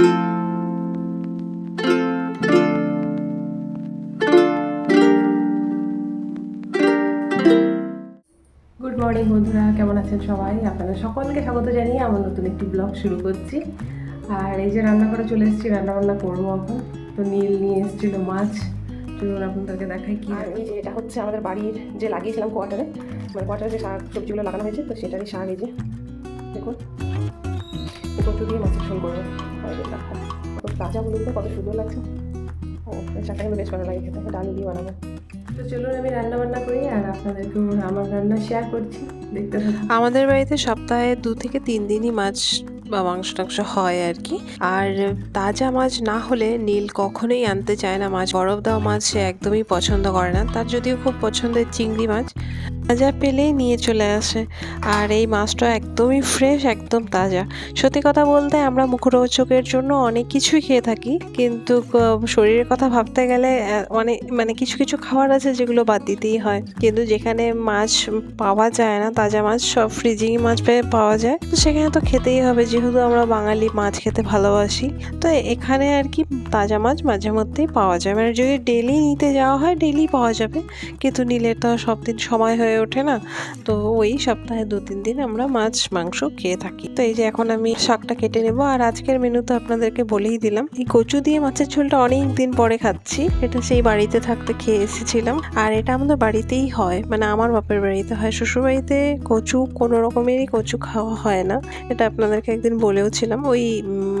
Good morning বন্ধুরা। কেমন আছেন সবাই? আপনাদের সকলকে স্বাগত জানিয়ে আমার নতুন একটি ব্লগ শুরু করছি। আর এই যে রান্না করে চলে এসেছি রান্না বান্না করব এখন। তো নীল নিয়ে এসেছিল মাছ। চলুন আপনাদেরকে দেখাই কি আর এই যে এটা হচ্ছে আমাদের বাড়ির যে লাগিয়েছিলাম কোয়ার্টারে মানে কোয়ার্টারে যে শাক সবজিগুলো লাগানো হয়েছে তো সেটারই শাক এই যে। দেখুন। কচু দিয়ে মাছের ঝোল করব তাজা বলুন তো কত সুন্দর লাগছে। ও কিন্তু বেশ ভালো লাগে খেতে। আলু দিয়ে বানাবো। তো চলুন আমি রান্না বান্না করি আর আপনাদেরকেও আমার রান্না শেয়ার করছি। দেখতে আমাদের বাড়িতে সপ্তাহে দু থেকে তিন দিনই মাছ বা মাংস টাংস হয় আর কি। আর তাজা মাছ না হলে নীল কখনোই আনতে চায় না। মাছ বরফ দেওয়া মাছ সে একদমই পছন্দ করে না। তার যদিও খুব পছন্দের চিংড়ি মাছ তাজা পেলেই নিয়ে চলে আসে। আর এই মাছটা একদমই ফ্রেশ একদম তাজা। সত্যি কথা বলতে আমরা মুখরোচকের জন্য অনেক কিছুই খেয়ে থাকি, কিন্তু শরীরের কথা ভাবতে গেলে অনেক মানে কিছু কিছু খাবার আছে যেগুলো বাদ দিতেই হয়। কিন্তু যেখানে মাছ পাওয়া যায় না, তাজা মাছ, সব ফ্রিজিং মাছ পেয়ে পাওয়া যায়। তো সেখানে তো খেতেই হবে, যেহেতু আমরা বাঙালি মাছ খেতে ভালোবাসি। তো এখানে আর কি তাজা মাছ মাঝে মধ্যেই পাওয়া যায়। মানে যদি ডেলি নিতে যাওয়া হয় ডেলি পাওয়া যাবে। কিন্তু নিলে তো সব দিন সময় হয়ে ওঠে না, তো ওই সপ্তাহে দু তিন দিন আমরা মাছ, মাংস খেয়ে থাকি। তো এই যে এখন আমি শাকটা কেটে নেব, আর আজকের মেনু তো আপনাদেরকে বলেই দিলাম। এই কচু দিয়ে মাছের ঝোলটা অনেক দিন পরে খাচ্ছি, এটা সেই বাড়িতে থাকতে খেয়ে এসেছিলাম। আর এটা আমাদের বাড়িতেই হয় মানে আমার বাপের বাড়িতে হয়। শ্বশুর বাড়িতে কচু কোনো রকমেরই কচু খাওয়া হয় না, এটা আপনাদেরকে একদিন বলেও ছিলাম ওই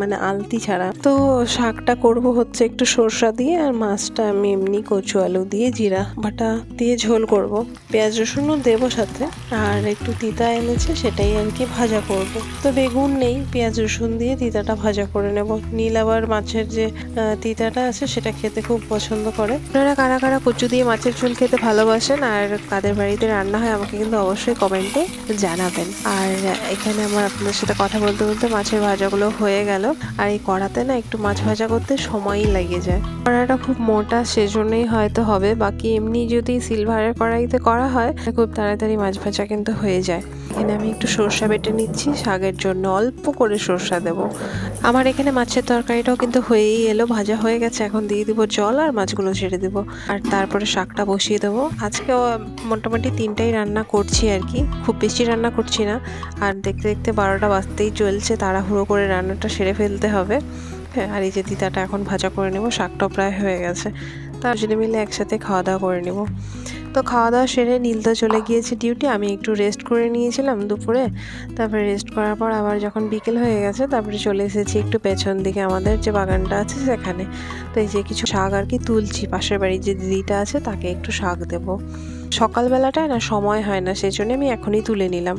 মানে আলতি ছাড়া। তো শাকটা করব হচ্ছে একটু সরষা দিয়ে, আর মাছটা আমি এমনি কচু আলু দিয়ে, জিরা বাটা দিয়ে ঝোল করব। পেঁয়াজ রসুনও দেবো সাথে, আর একটু তিতা এনেছে সেটাই আর কি ভাজা করব। তো বেগুন নেই, পেঁয়াজ রসুন দিয়ে তিতাটা ভাজা করে নেব। নীল আবার মাছের যে তিতাটা আছে সেটা খেতে খুব পছন্দ করে। আপনারা কারা কারা কচু দিয়ে মাছের ঝোল খেতে ভালোবাসেন আর কাদের বাড়িতে রান্না হয় আমাকে কিন্তু অবশ্যই কমেন্টে জানাবেন। আর এখানে আমার আপনাদের সাথে কথা বলতে বলতে মাছের ভাজাগুলো হয়ে গেল। আর এই কড়াতে না একটু মাছ ভাজা করতে সময়ই লেগে যায়। কড়াটা খুব মোটা সেজন্যই হয়তো হবে। বাকি এমনি যদি সিলভারের কড়াইতে করা হয় খুব তাড়াতাড়ি মাছ ভাজা কিন্তু হয়ে যায়। এখানে আমি একটু সর্ষা বেটে নিচ্ছি, শাকের জন্য অল্প করে সর্ষা দেব। আমার এখানে মাছের তরকারিটাও কিন্তু হয়েই এলো, ভাজা হয়ে গেছে, এখন দিয়ে দিব জল আর মাছগুলো ছেড়ে দেব। আর তারপরে শাকটা বসিয়ে দেবো। আজকেও মোটামুটি তিনটাই রান্না করছি আর কি। খুব বেশি রান্না করছি না। আর দেখতে দেখতে বারোটা বাজতেই চলছে, তাড়াহুড়ো করে রান্নাটা সেরে ফেলতে হবে। হ্যাঁ আর এই যে তিতাটা এখন ভাজা করে নেব, শাকটাও প্রায় হয়ে গেছে। তার জন্য মিলে একসাথে খাওয়া দাওয়া করে নেব। তো খাওয়া দাওয়া সেরে নীলদা চলে গিয়েছে ডিউটি আমি একটু রেস্ট করে নিয়েছিলাম দুপুরে। তারপরে রেস্ট করার পর আবার যখন বিকেল হয়ে গেছে, তারপরে চলে এসেছি একটু পেছন দিকে, আমাদের যে বাগানটা আছে সেখানে। তো এই যে কিছু শাক আর কি তুলছি, পাশের বাড়ির যে দিদিটা আছে, তাকে একটু শাক দেবো। সকালবেলাটায় না সময় হয় না, সেই জন্য আমি এখনই তুলে নিলাম।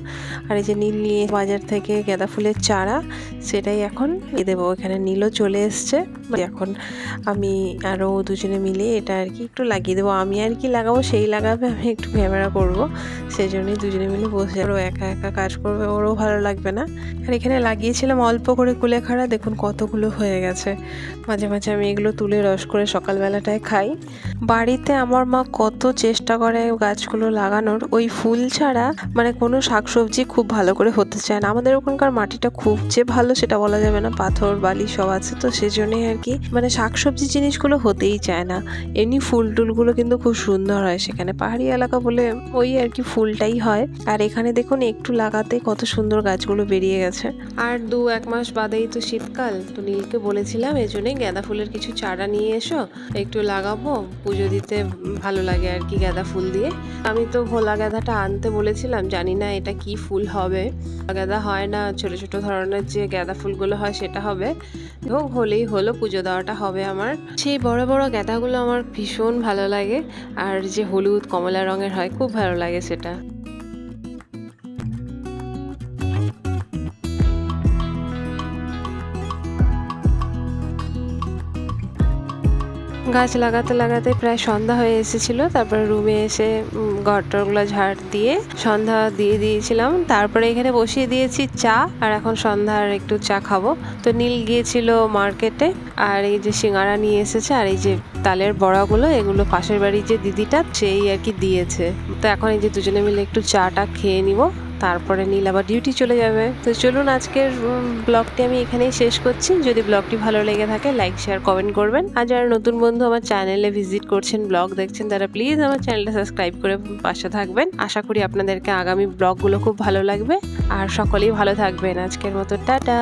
আর এই যে নীল নিয়ে বাজার থেকে গাঁদা ফুলের চারা, সেটাই এখন দিয়ে দেবো। এখানে নীলও চলে এসছে। এখন আমি আরও দুজনে মিলে এটা আর কি একটু লাগিয়ে দেবো। আমি আর কি লাগাবো, সেই লাগাবে, আমি একটু ক্যামেরা করব। সেই জন্যই দুজনে মিলে বসে ওরও একা একা কাজ করবে, ওরও ভালো লাগবে না। আর এখানে লাগিয়েছিলাম অল্প করে কুলেখাড়া। দেখুন কতগুলো হয়ে গেছে। মাঝে মাঝে আমি এগুলো তুলে রস করে সকালবেলাটায় খাই। বাড়িতে আমার মা কত চেষ্টা করে গাছগুলো লাগানোর ওই ফুল ছাড়া মানে কোনো শাকসবজি খুব ভালো করে হতে চায় না। আমাদের ওখানকার মাটিটা খুব যে ভালো সেটা বলা যাবে না। পাথর, বালি সব আছে তো সেজন্যই আর কি মানে শাকসবজি জিনিসগুলো হতেই চায় না। এমনি ফুল টুলগুলো কিন্তু খুব সুন্দর হয় সেখানে। পাহাড়ি এলাকা বলে ওই আর কি ফুলটাই হয়। আর এখানে দেখুন একটু লাগাতে কত সুন্দর গাছগুলো বেরিয়ে গেছে। আর দু এক মাস বাদেই তো শীতকাল। তো নীলকে বলেছিলাম এই জন্যই গাঁদা ফুলের কিছু চারা নিয়ে এসো। একটু লাগাবো। পুজো দিতে ভালো লাগে আর কি গাঁদা ফুল দিয়ে। আমি তো ভোলা গাঁদাটা আনতে বলেছিলাম, জানি না এটা কি ফুল হবে। গাঁদা হয় না, ছোট ছোট ধরনের যে গাঁদা ফুলগুলো হয় সেটা হবে। হোক হলেই হলো, পুজো দেওয়াটা হবে আমার। সেই বড় বড় গাঁদাগুলো আমার ভীষণ ভালো লাগে, আর যে হলুদ কমলা রঙের হয়, খুব ভালো লাগে সেটা। গাছ লাগাতে লাগাতে প্রায় সন্ধ্যা হয়ে এসেছিল। তারপরে রুমে এসে ঘরটরগুলো ঝাড় দিয়ে সন্ধ্যা দিয়ে দিয়েছিলাম। তারপরে এখানে বসিয়ে দিয়েছি চা, আর এখন সন্ধ্যার একটু চা খাব। তো নীল গিয়েছিল মার্কেটে আর এই যে সিঙ্গারা নিয়ে এসেছে, আর এই যে তালের বড়াগুলো, এগুলো পাশের বাড়ির যে দিদিটা, সেই আর কি দিয়েছে। তো এখন এই যে দুজনে মিলে একটু চাটা খেয়ে নিব। তারপরে নীল আবার ডিউটি চলে যাবে। তো চলুন আজকের ব্লগটি আমি এখানেই শেষ করছি। যদি ব্লগটি ভালো লেগে থাকে লাইক শেয়ার কমেন্ট করবেন। আর যারা নতুন বন্ধু আমার চ্যানেলে ভিজিট করছেন ব্লগ দেখছেন, তারা প্লিজ আমার চ্যানেলটা সাবস্ক্রাইব করে পাশে থাকবেন। আশা করি আপনাদেরকে আগামী ব্লগগুলো খুব ভালো লাগবে। আর সকলেই ভালো থাকবেন। আজকের মতো, টাটা!